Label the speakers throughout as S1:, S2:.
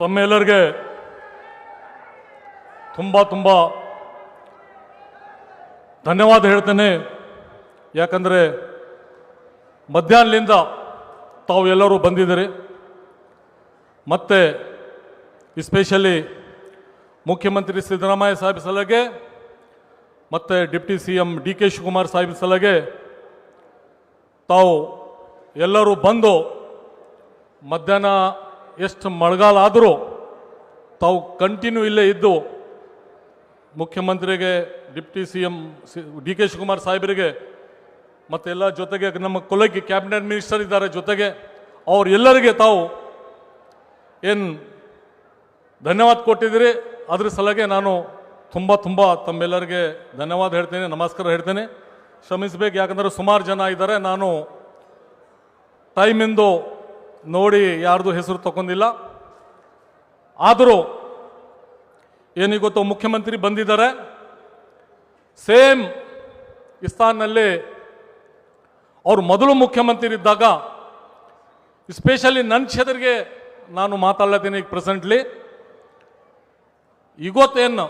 S1: ತಮ್ಮೆಲ್ಲರಿಗೆ ತುಂಬ ತುಂಬ ಧನ್ಯವಾದ ಹೇಳ್ತೇನೆ. ಯಾಕಂದರೆ ಮಧ್ಯಾಹ್ನದಿಂದ ತಾವು ಎಲ್ಲರೂ ಬಂದಿದ್ದೀರಿ. ಮತ್ತು ಎಸ್ಪೆಷಲಿ ಮುಖ್ಯಮಂತ್ರಿ ಸಿದ್ದರಾಮಯ್ಯ ಸಾಹೇಬ್ ಸಲಹೆಗೆ, ಮತ್ತು deputy C M D K Shivakumar saheb ಸಲಹೆಗೆ ತಾವು ಎಲ್ಲರೂ ಬಂದು ಮಧ್ಯಾಹ್ನ ಎಷ್ಟು ಮಳೆಗಾಲ ಆದರೂ ತಾವು ಕಂಟಿನ್ಯೂ ಇಲ್ಲೇ ಇದ್ದು ಮುಖ್ಯಮಂತ್ರಿಗೆ, deputy C M D K Shivakumar ಸಾಹೇಬರಿಗೆ ಮತ್ತೆಲ್ಲ ಜೊತೆಗೆ ನಮ್ಮ ಕೊಲಗಿ ಕ್ಯಾಬಿನೆಟ್ ಮಿನಿಸ್ಟರ್ ಇದ್ದಾರೆ ಜೊತೆಗೆ ಅವರೆಲ್ಲರಿಗೆ ತಾವು ಏನು ಧನ್ಯವಾದ ಕೊಟ್ಟಿದ್ದೀರಿ? ಅದ್ರ ಸಲಗೆ ನಾನು ತುಂಬ ತುಂಬ ತಮ್ಮೆಲ್ಲರಿಗೆ ಧನ್ಯವಾದ ಹೇಳ್ತೇನೆ, ನಮಸ್ಕಾರ ಹೇಳ್ತೇನೆ. ಶ್ರಮಿಸಬೇಕು, ಯಾಕಂದರೆ ಸುಮಾರು ಜನ ಇದ್ದಾರೆ. ನಾನು ಟೈಮಿಂದು ನೋಡಿ ಯಾರ್ದು ಹೆಸರು ತಗೊಂಡಿಲ್ಲ. ಆದರೂ ಏನಿಗೆ ಗೊತ್ತು ಮುಖ್ಯಮಂತ್ರಿ ಬಂದಿದ್ದಾರೆ. ಸೇಮ್ ಇಸ್ತಾನ್ನಲ್ಲಿ ಅವರು ಮೊದಲು ಮುಖ್ಯಮಂತ್ರಿ ಇದ್ದಾಗ ಸ್ಪೆಷಲಿ ನನ್ನ ಕ್ಷೇತ್ರಕ್ಕೆ ನಾನು ಮಾತಾಡ್ಲತ್ತೀನಿ ಈಗ ಪ್ರೆಸೆಂಟ್ಲಿ ಇವತ್ತೇನು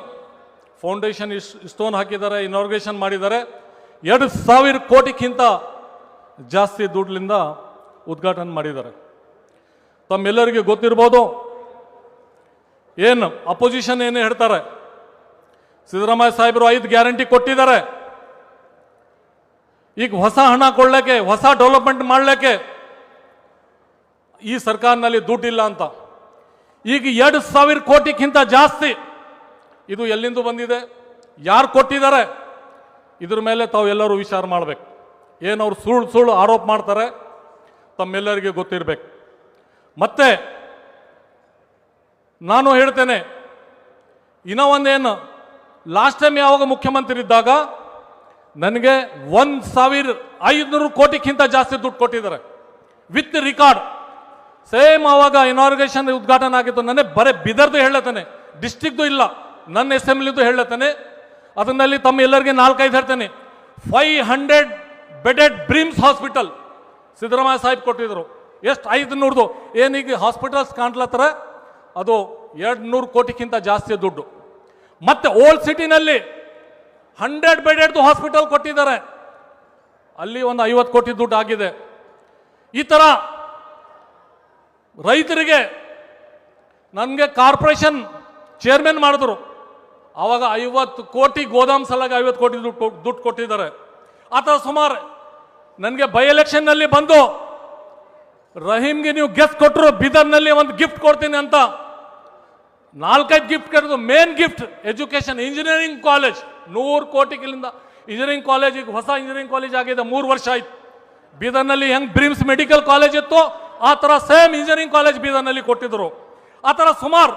S1: ಫೌಂಡೇಶನ್ ಇಸ್ ಸ್ಟೋನ್ ಹಾಕಿದ್ದಾರೆ ಇನಾಗ್ರೇಷನ್ ಮಾಡಿದ್ದಾರೆ. ಎರಡು ಸಾವಿರ ಕೋಟಿಗಿಂತ ಜಾಸ್ತಿ ದುಡ್ಲಿಂದ ಉದ್ಘಾಟನೆ ಮಾಡಿದ್ದಾರೆ. ತಮ್ಮೆಲ್ಲರಿಗೆ ಗೊತ್ತಿರ್ಬೋದು. ಏನು ಅಪೋಸಿಷನ್ ಏನು ಹೇಳ್ತಾರೆ. ಸಿದ್ದರಾಮಯ್ಯ ಸಾಹೇಬರು ಐದು ಗ್ಯಾರಂಟಿ ಕೊಟ್ಟಿದ್ದಾರೆ. ಈಗ ಹೊಸ ಹಣ ಕೊಳ್ಳಕ್ಕೆ ಹೊಸ ಡೆವಲಪ್ಮೆಂಟ್ ಮಾಡಲಿಕ್ಕೆ ಈ ಸರ್ಕಾರನಲ್ಲಿ ದುಡ್ಡಿಲ್ಲ ಅಂತ. ಈಗ ಎರಡು ಸಾವಿರ ಕೋಟಿಗಿಂತ ಜಾಸ್ತಿ ಇದು ಎಲ್ಲಿಂದ ಬಂದಿದೆ? ಯಾರು ಕೊಟ್ಟಿದ್ದಾರೆ? ಇದ್ರ ಮೇಲೆ ತಾವು ಎಲ್ಲರೂ ವಿಚಾರ ಮಾಡಬೇಕು. ಏನು ಅವ್ರು ಸುಳ್ಳು ಸುಳ್ಳು ಆರೋಪ ಮಾಡ್ತಾರೆ? ತಮ್ಮೆಲ್ಲರಿಗೆ ಗೊತ್ತಿರಬೇಕು. ಮತ್ತೆ ನಾನು ಹೇಳ್ತೇನೆ ಇನ್ನೂ ಒಂದೇನು ಲಾಸ್ಟ್ ಟೈಮ್ ಯಾವಾಗ ಮುಖ್ಯಮಂತ್ರಿ ಇದ್ದಾಗ ನನಗೆ ಒಂದು ಸಾವಿರ ಐದುನೂರು ಕೋಟಿಗಿಂತ ಜಾಸ್ತಿ ದುಡ್ಡು ಕೊಟ್ಟಿದ್ದಾರೆ. With record. ಸೇಮ್ ಆವಾಗ ಇನಾಗ್ರೇಷನ್ ಉದ್ಘಾಟನೆ ಆಗಿತ್ತು. ನನಗೆ ಬರೇ ಬಿದರ್ದು ಹೇಳತ್ತೇನೆ. ಡಿಸ್ಟಿಕ್ದು ಇಲ್ಲ. ನನ್ನ ಅಸೆಂಬ್ಲಿದು ಹೇಳತ್ತೇನೆ. ಅದನ್ನಲ್ಲಿ ತಮ್ಮ ಎಲ್ಲರಿಗೆ ನಾಲ್ಕೈದು ಹೇಳ್ತೇನೆ. Five hundred bedded BRIMS hospital Siddaramaiah saheb ಕೊಟ್ಟಿದ್ರು ಎಷ್ಟು ಐದು ನೂರದು? ಏನೀಗ ಹಾಸ್ಪಿಟಲ್ಸ್ ಕಾಣ್ಲತ್ತರ? ಅದು ಎರಡು ನೂರು ಕೋಟಿಗಿಂತ ಜಾಸ್ತಿ ದುಡ್ಡು. ಮತ್ತೆ ಓಲ್ಡ್ ಸಿಟಿನಲ್ಲಿ ಹಂಡ್ರೆಡ್ ಬೆಡೆಡ್ದು ಹಾಸ್ಪಿಟಲ್ ಕೊಟ್ಟಿದ್ದಾರೆ. ಅಲ್ಲಿ ಒಂದು ಐವತ್ತು ಕೋಟಿ ದುಡ್ಡು ಆಗಿದೆ. ಈ ಥರ ರೈತರಿಗೆ ನನಗೆ ಕಾರ್ಪೊರೇಷನ್ ಚೇರ್ಮನ್ ಮಾಡಿದ್ರು. ಆವಾಗ ಐವತ್ತು ಕೋಟಿ ಗೋದಾಮ್ ಸಲಾಗಿ ಐವತ್ತು ಕೋಟಿ ದುಡ್ಡು ದುಡ್ಡು ಕೊಟ್ಟಿದ್ದಾರೆ. ಆ ಥರ ಸುಮಾರು ನನಗೆ ಬೈ ಎಲೆಕ್ಷನ್ನಲ್ಲಿ ಬಂದು ರಹೀಮ್ಗೆ ನೀವು ಗೆಸ್ಟ್ ಕೊಟ್ಟರು ಬೀದರ್ನಲ್ಲಿ ಒಂದು ಗಿಫ್ಟ್ ಕೊಡ್ತೀನಿ ಅಂತ. ನಾಲ್ಕೈದು ಗಿಫ್ಟ್ ಕರೆದು main gift education engineering college ನೂರು ಕೋಟಿಗಳಿಂದ ಇಂಜಿನಿಯರಿಂಗ್ ಕಾಲೇಜ್ ಈಗ ಹೊಸ ಇಂಜಿನಿಯರಿಂಗ್ ಕಾಲೇಜ್ ಆಗಿದೆ, ಮೂರು ವರ್ಷ ಆಯ್ತು. ಬೀದರ್ನಲ್ಲಿ ಹೆಂಗ್ ಬ್ರಿಮ್ಸ್ ಮೆಡಿಕಲ್ ಕಾಲೇಜ್ ಇತ್ತು, ಆ ಥರ ಸೇಮ್ ಇಂಜಿನಿಯರಿಂಗ್ ಕಾಲೇಜ್ ಬೀದರ್ನಲ್ಲಿ ಕೊಟ್ಟಿದ್ರು. ಆ ಥರ ಸುಮಾರು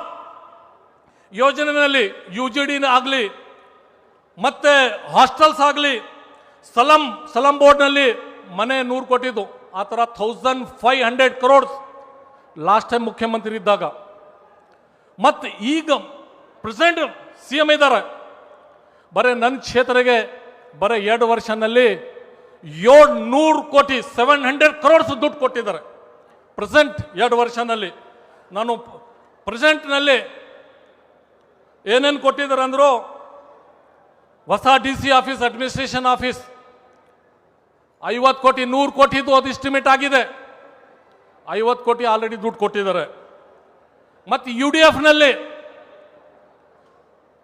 S1: ಯೋಜನೆಯಲ್ಲಿ ಯು ಜಿ ಡಿ ಆಗಲಿ, ಮತ್ತೆ ಹಾಸ್ಟೆಲ್ಸ್ ಆಗಲಿ, ಸಲಂ ಸಲಂ ಬೋರ್ಡ್ನಲ್ಲಿ ಮನೆ ನೂರು ಕೊಟ್ಟಿದ್ದು. ಆ ಥರ thousand five hundred crores last time ಮುಖ್ಯಮಂತ್ರಿ ಇದ್ದಾಗ. ಮತ್ತು ಈಗ ಪ್ರೆಸೆಂಟ್ ಸಿ ಎಂ ಇದ್ದಾರೆ ಬರೀ ನನ್ನ ಕ್ಷೇತ್ರಕ್ಕೆ ಬರೀ ಎರಡು ವರ್ಷನಲ್ಲಿ ಏಳು ನೂರು ಕೋಟಿ ಸೆವೆನ್ ಹಂಡ್ರೆಡ್ ಕ್ರೋಡ್ಸ್ ದುಡ್ಡು ಕೊಟ್ಟಿದ್ದಾರೆ. ಪ್ರೆಸೆಂಟ್ ಎರಡು ವರ್ಷನಲ್ಲಿ. ನಾನು ಪ್ರೆಸೆಂಟ್ನಲ್ಲಿ ಏನೇನು ಕೊಟ್ಟಿದ್ದಾರೆ ಅಂದರು ಹೊಸ D C office administration office ಐವತ್ತು ಕೋಟಿ, ನೂರು ಕೋಟಿದು ಅದು ಎಸ್ಟಿಮೇಟ್ ಆಗಿದೆ. ಐವತ್ತು ಕೋಟಿ ಆಲ್ರೆಡಿ ದುಡ್ಡು ಕೊಟ್ಟಿದ್ದಾರೆ. ಮತ್ತು ಯು ಡಿ ಎಫ್ನಲ್ಲಿ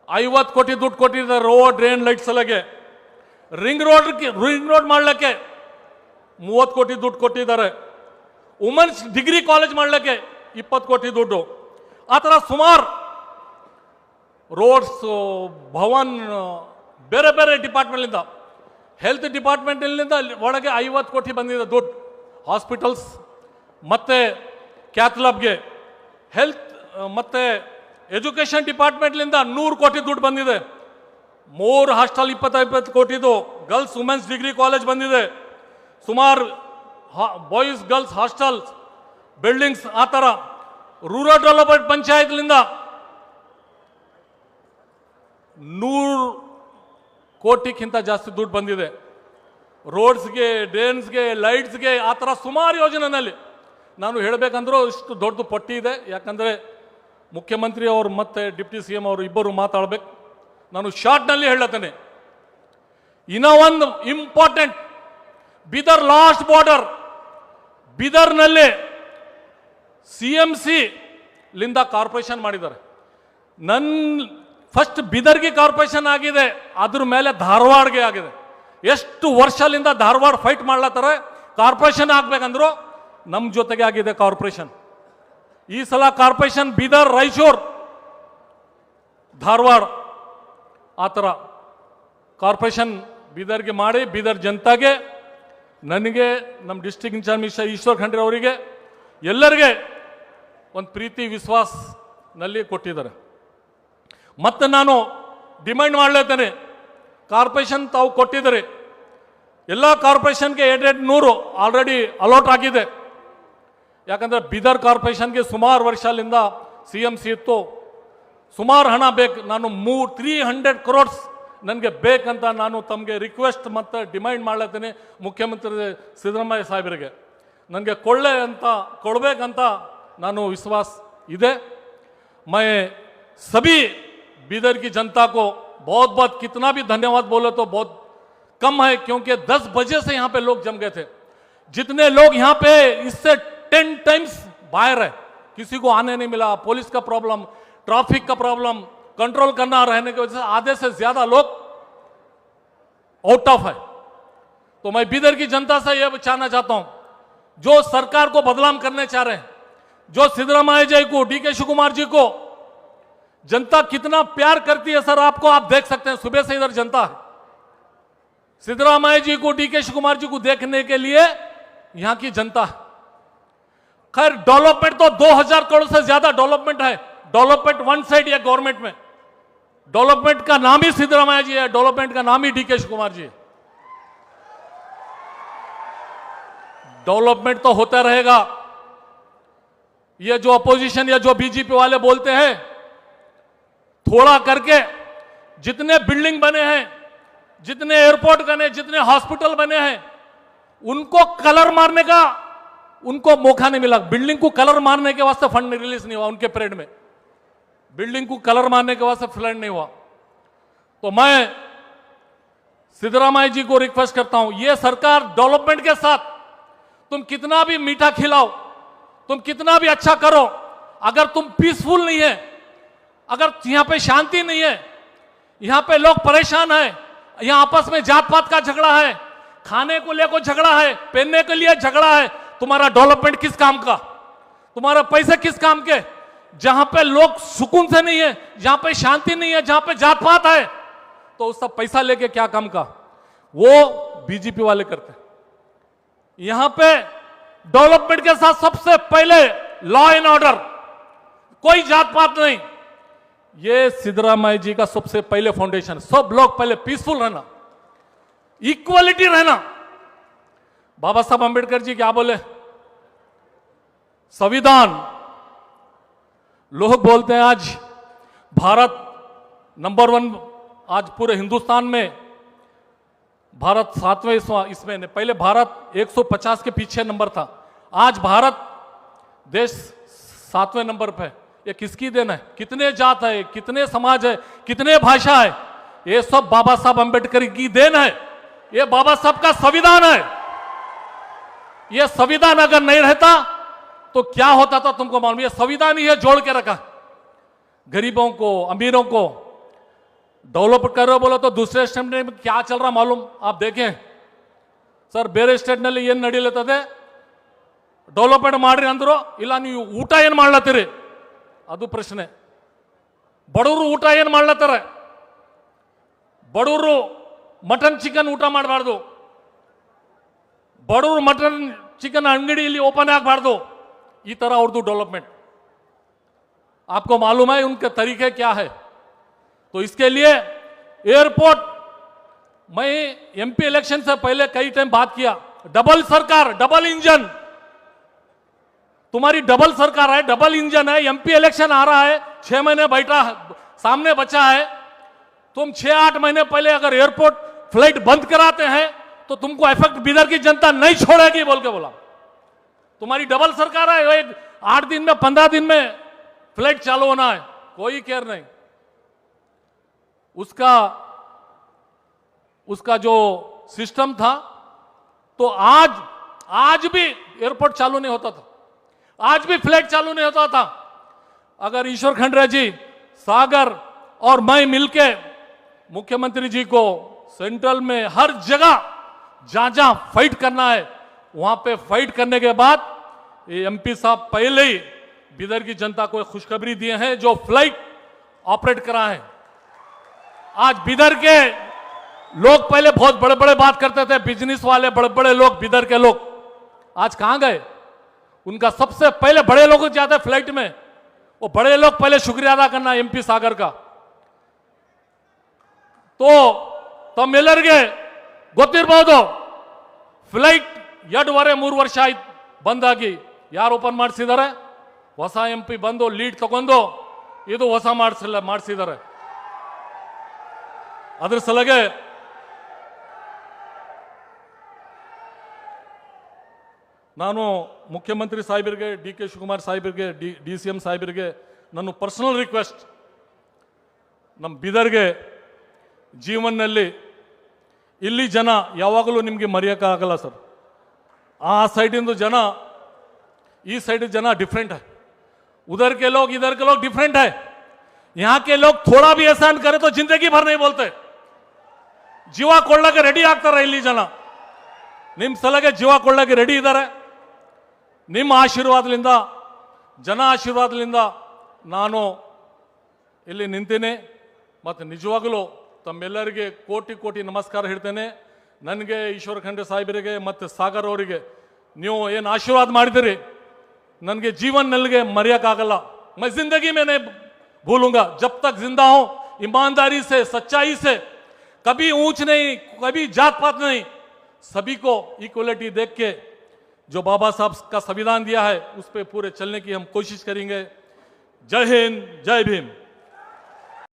S1: ಐವತ್ತು ಕೋಟಿ ದುಡ್ಡು ಕೊಟ್ಟಿದ್ದಾರೆ ರೋಡ್ ಡ್ರೈನ್ ಲೈಟ್ ಸಲಗೆ. ರಿಂಗ್ ರೋಡ್ ರಿಂಗ್ ರೋಡ್ ಮಾಡ್ಲಿಕ್ಕೆ ಮೂವತ್ತು ಕೋಟಿ ದುಡ್ಡು ಕೊಟ್ಟಿದ್ದಾರೆ. ವುಮೆನ್ಸ್ ಡಿಗ್ರಿ ಕಾಲೇಜ್ ಮಾಡ್ಲಿಕ್ಕೆ ಇಪ್ಪತ್ತು ಕೋಟಿ ದುಡ್ಡು. ಆ ಥರ ಸುಮಾರು ರೋಡ್ಸ್ ಭವನ್, ಬೇರೆ ಬೇರೆ ಡಿಪಾರ್ಟ್ಮೆಂಟ್ಲಿಂದ ಹೆಲ್ತ್ ಡಿಪಾರ್ಟ್ಮೆಂಟ್ನಿಂದ ಒಳಗೆ ಐವತ್ತು ಕೋಟಿ ಬಂದಿದೆ ದುಡ್ಡು. ಹಾಸ್ಪಿಟಲ್ಸ್ ಮತ್ತು ಕ್ಯಾಥ್ಲಬ್ಗೆ ಹೆಲ್ತ್ ಮತ್ತು ಎಜುಕೇಷನ್ ಡಿಪಾರ್ಟ್ಮೆಂಟ್ಲಿಂದ ನೂರು ಕೋಟಿ ದುಡ್ಡು ಬಂದಿದೆ. ಮೂರು ಹಾಸ್ಟೆಲ್ ಇಪ್ಪತ್ತು ಇಪ್ಪತ್ತು ಕೋಟಿದು ಗರ್ಲ್ಸ್ ವುಮೆನ್ಸ್ ಡಿಗ್ರಿ ಕಾಲೇಜ್ ಬಂದಿದೆ. ಸುಮಾರು ಬಾಯ್ಸ್ ಗರ್ಲ್ಸ್ ಹಾಸ್ಟೆಲ್ಸ್ ಬಿಲ್ಡಿಂಗ್ಸ್ ಆ ಥರ ರೂರಲ್ ಡೆವಲಪ್ಮೆಂಟ್ ಪಂಚಾಯತ್ಲಿಂದ ನೂರು ಕೋಟಿಗಿಂತ ಜಾಸ್ತಿ ದುಡ್ಡು ಬಂದಿದೆ. ರೋಡ್ಸ್ಗೆ, ಡ್ರೈನ್ಸ್ಗೆ, ಲೈಟ್ಸ್ಗೆ ಆ ಥರ ಸುಮಾರು ಯೋಜನೆಯಲ್ಲಿ ನಾನು ಹೇಳಬೇಕಂದ್ರೂ ಇಷ್ಟು ದೊಡ್ಡ ಪಟ್ಟಿ ಇದೆ. ಯಾಕಂದರೆ ಮುಖ್ಯಮಂತ್ರಿ ಅವರು ಮತ್ತು ಡಿಪ್ಟಿ ಸಿ ಎಂ ಅವರು ಇಬ್ಬರು ಮಾತಾಡಬೇಕು. ನಾನು ಶಾರ್ಟ್ನಲ್ಲಿ ಹೇಳತ್ತೇನೆ. ಇನ್ನೂ ಒಂದು ಇಂಪಾರ್ಟೆಂಟ್ ಬಿದರ್ ಲಾಸ್ಟ್ ಬಾರ್ಡರ್. ಬಿದರ್ನಲ್ಲಿ ಸಿ ಎಂ ಸಿ ಲಿಂದ ಕಾರ್ಪೊರೇಷನ್ ಮಾಡಿದ್ದಾರೆ. ನನ್ನ ಫಸ್ಟ್ ಬಿದರ್ಗಿ ಕಾರ್ಪೊರೇಷನ್ ಆಗಿದೆ, ಅದ್ರ ಮೇಲೆ ಧಾರವಾಡ್ಗೆ ಆಗಿದೆ. ಎಷ್ಟು ವರ್ಷದಿಂದ ಧಾರವಾಡ ಫೈಟ್ ಮಾಡ್ಲತ್ತಾರೆ ಕಾರ್ಪೊರೇಷನ್ ಆಗ್ಬೇಕಂದ್ರು ನಮ್ಮ ಜೊತೆಗೆ ಆಗಿದೆ ಕಾರ್ಪೊರೇಷನ್ ಈ ಸಲ ಕಾರ್ಪೊರೇಷನ್ ಬೀದರ್ ರೈಚೂರ್ ಧಾರವಾಡ, ಆ ಥರ ಕಾರ್ಪೊರೇಷನ್ ಬೀದರ್ಗೆ ಮಾಡಿ, ಬೀದರ್ ಜನತಾಗೆ, ನನಗೆ ನಮ್ಮ district in charge minister Eshwar Khandre ಅವರಿಗೆ ಎಲ್ಲರಿಗೆ ಒಂದು ಪ್ರೀತಿ ವಿಶ್ವಾಸನಲ್ಲಿ ಕೊಟ್ಟಿದ್ದಾರೆ. ಮತ್ತು ನಾನು ಡಿಮ್ಯಾಂಡ್ ಮಾಡ್ಲೇತೇನೆ ಕಾರ್ಪೊರೇಷನ್ ತಾವು ಕೊಟ್ಟಿದ್ದೀರಿ. ಎಲ್ಲ ಕಾರ್ಪೊರೇಷನ್ಗೆ ಎರಡು ನೂರು ಆಲ್ರೆಡಿ ಅಲೋಟ್ ಆಗಿದೆ. ಯಾಕಂದರೆ ಬೀದರ್ ಕಾರ್ಪೊರೇಷನ್ಗೆ ಸುಮಾರು ವರ್ಷದಿಂದ ಸಿ ಎಂ ಸಿ ಇತ್ತು. ಸುಮಾರು ಹಣ ಬೇಕು, ನಾನು ಮೂ ತ್ರೀ ಹಂಡ್ರೆಡ್ ಕ್ರೋಡ್ಸ್ ನನಗೆ ಬೇಕಂತ ನಾನು ತಮಗೆ ರಿಕ್ವೆಸ್ಟ್ ಮತ್ತು ಡಿಮ್ಯಾಂಡ್ ಮಾಡ್ಲತ್ತೀನಿ ಮುಖ್ಯಮಂತ್ರಿ ಸಿದ್ದರಾಮಯ್ಯ ಸಾಹೇಬರಿಗೆ. ನನಗೆ ಕೊಳ್ಳೆ ಅಂತ, ಕೊಡಬೇಕಂತ ನಾನು ವಿಶ್ವಾಸ ಇದೆ. ಮೈ ಸಭಿ बीदर की जनता को बहुत बहुत कितना भी धन्यवाद बोले तो बहुत कम है, क्योंकि 10 बजे से यहाँ पे लोग जम गए थे। जितने लोग यहाँ पे, इससे टेन टाइम्स बाहर है। किसी को आने नहीं मिला, पुलिस का प्रॉब्लम ट्रैफ़िक का प्रॉब्लम कंट्रोल करना रहने की वजह से आधे से ज़्यादा लोग आउट ऑफ़ है। तो मैं बीदर की जनता से यह चाहना चाहता हूँ, जो सरकार को बदनाम करने चाह रहे हैं, जो सिद्धरामैया जी को, डी के शिवकुमार जी को जनता कितना प्यार करती है सर, आपको आप देख सकते हैं, सुबह से इधर जनता है। सिद्धरामैया जी को, डी के शिवकुमार जी को देखने के लिए यहाँ की जनता है। खैर, डेवलपमेंट तो 2000 करोड़ से ज़्यादा डेवलपमेंट है। डेवलपमेंट वन साइड या गवर्नमेंट में। डेवलपमेंट का नाम ही सिद्धरामैया जी है, डेवलपमेंट का नाम ही डी के शिवकुमार जी है। डेवलपमेंट तो होता रहेगा। ये जो अपोजिशन या जो बीजेपी वाले बोलते हैं थोड़ा करके जितने बिल्डिंग बने हैं, जितने एयरपोर्ट बने, जितने हॉस्पिटल बने हैं, उनको कलर मारने का, उनको मौका नहीं मिला। बिल्डिंग को कलर मारने के वास्ते फंड रिलीज़ नहीं हुआ उनके परेड में। बिल्डिंग को कलर मारने के वास्ते फंड नहीं हुआ। तो मैं सिद्धरामैया जी को रिक्वेस्ट करता हूँ यह सरकार डेवलपमेंट के साथ तुम कितना भी मीठा खिलाओ, तुम कितना भी अच्छा करो, अगर तुम पीसफुल नहीं है अगर यहाँ पे शांति नहीं है, यहाँ पे लोग परेशान है, यहाँ आपस में जात पात का झगड़ा है, खाने को लेकर झगड़ा है, पहनने के लिए झगड़ा है, तुम्हारा डेवलपमेंट किस काम का? तुम्हारा पैसे किस काम के? जहाँ पे लोग सुकून से नहीं है, जहाँ पे शांति नहीं है, जहाँ पे जात पात है तो उसका पैसा लेके क्या काम का? वो बीजेपी वाले करते हैं। यहाँ पे डेवलपमेंट के साथ सबसे पहले लॉ एंड ऑर्डर कोई जात पात नहीं। ये सिद्धरामैया जी का सबसे पहले फाउंडेशन सब लोग पहले पीसफुल रहना इक्वलिटी रहना। बाबा साहब अंबेडकर जी क्या बोले? संविधान। लोग बोलते हैं आज भारत नंबर वन आज पूरे हिंदुस्तान में, भारत सातवें इसमें पहले भारत 150 के पीछे नंबर था। आज भारत देश सातवें नंबर पे है। ये किसकी देन है कितने जात है कितने समाज है कितने भाषा है ये सब बाबा साहब अंबेडकर की देन है ये बाबा साहब का संविधान है ये संविधान अगर नहीं रहता तो क्या होता था तुमको मालूम ये संविधान ही है जोड़ के रखा गरीबों को अमीरों को डेवलप करो बोलो तो दूसरे स्टेट में क्या चल रहा मालूम आप देखें ಸರ್ ಬೇರೆ ಸ್ಟೇಟ್ನಲ್ಲಿ ಏನು ನಡೀಲತ್ತದೆ ಡೆವಲಪ್ಮೆಂಟ್ ಮಾಡ್ರಿ ಅಂದ್ರು ಇಲ್ಲ ನೀವು ಊಟ ಏನು ಮಾಡ್ಲತ್ತೀರಿ ಅದು ಪ್ರಶ್ನೆ ಬಡವರು ಊಟ ಏನು ಮಾಡ್ಲತ್ತಾರೆ ಬಡವರು ಮಟನ್ ಚಿಕನ್ ಊಟ ಮಾಡಬಾರ್ದು ಬಡವರು ಮಟನ್ ಚಿಕನ್ ಅಂಗಡಿ ಇಲ್ಲಿ ಓಪನ್ ಆಗಬಾರ್ದು ಈ ಥರ ಅವ್ರದ್ದು ಡೆವಲಪ್ಮೆಂಟ್ आपको मालूम है उनके तरीके क्या है तो इसके लिए एयरपोर्ट मैं एमपी इलेक्शन से पहले कई टाइम बात किया डबल सरकार डबल इंजन तुम्हारी डबल सरकार है, डबल इंजन है एमपी इलेक्शन आ रहा है, छह महीने बैठा सामने बचा है। तुम छह, आठ महीने पहले अगर एयरपोर्ट फ़्लाइट बंद कराते हैं तो तुमको इफ़ेक्ट बिदर की जनता नहीं छोड़ेगी बोल के बोला। तुम्हारी डबल सरकार है, एक आठ दिन में, पंद्रह दिन में फ़्लाइट चालू होना है, कोई केयर नहीं। उसका उसका जो सिस्टम था तो आज आज भी एयरपोर्ट चालू नहीं होता था। आज भी फ़्लाइट चालू नहीं होता था। अगर ईश्वर खंडरे जी, सागर और मैं मिलके मुख्यमंत्री जी को सेंट्रल में हर जगह जहाँ जहाँ फाइट करना है, वहाँ पे फाइट करने के बाद ये एमपी साहब पहले ही बिदर की जनता को खुशखबरी दिए हैं, जो फ़्लाइट ऑपरेट करा है। आज बिदर के लोग पहले बहुत बड़े बड़े बात करते थे बिज़नेस वाले बड़े बड़े लोग, बिदर के लोग। आज कहाँ गए? उनका सबसे पहले बड़े लोग जाते फ्लाइट में वो बड़े लोग पहले शुक्रिया अदा करना एमपी सागर का तो ತಮ್ಮೆಲ್ಲರಿಗೆ ಗೊತ್ತಿರಬಹುದು ಫ್ಲೈಟ್ ಎರಡೂವರೆ ಮೂರು ವರ್ಷ ಆಯ್ತು ಬಂದಾಗಿ ಯಾರು ಓಪನ್ ಮಾಡಿಸಿದ್ದಾರೆ ಹೊಸ ಎಂ ಪಿ ಬಂದು ಲೀಡ್ ತಗೊಂಡು ಇದು ಹೊಸ ಮಾಡಿಸಿಲ್ಲ ಮಾಡಿಸಿದ್ದಾರೆ ಅದ್ರ ಸಲಗೆ ನಾನು ಮುಖ್ಯಮಂತ್ರಿ ಸಾಹೇಬರಿಗೆ ಡಿ ಕೆ ಶಿವಕುಮಾರ್ ಸಾಹೇಬರಿಗೆ ಡಿ ಡಿ ಸಿ ಎಂ ಸಾಹೇಬರಿಗೆ ನನ್ನ ಪರ್ಸನಲ್ ರಿಕ್ವೆಸ್ಟ್ ನಮ್ಮ ಬೀದರ್ಗೆ ಜೀವನದಲ್ಲಿ ಇಲ್ಲಿ ಜನ ಯಾವಾಗಲೂ ನಿಮಗೆ ಮರೆಯೋಕ್ಕಾಗಲ್ಲ ಸರ್ ಆ ಸೈಡಿಂದು ಜನ ಈ साइड जना डिफरेंट है उधर के लोग इधर के लोग डिफरेंट है यहाँ के लोग थोड़ा भी एहसान करे तो जिंदगी भर नहीं बोलते ಜೀವ ಕೊಳ್ಳಕ್ಕೆ ರೆಡಿ ಆಗ್ತಾರೆ ಇಲ್ಲಿ ಜನ ನಿಮ್ಮ ಸಲಗೆ ಜೀವ ಕೊಳ್ಳಕ್ಕೆ ರೆಡಿ ಇದ್ದಾರೆ निम आशीर्वाद जन आशीर्वाद नानो इले मत निजवा तमेलिए कोटि कोटि नमस्कार हिड़ते नन के ईश्वर खंडे साहेबरी मत सगर नहीं आशीर्वाद नन के जीवन मरिया मैं ज़िंदगी मैंने भूलूँगा जब तक ज़िंदा हूँ ईमानदारी से सच्चाई से कभी ऊंच नहीं कभी जात पात नहीं सभी को इक्वलिटी देख के जो बाबा साहब का संविधान दिया है, उस पर पूरे चलने की हम कोशिश करेंगे। जय हिंद, जय भीम।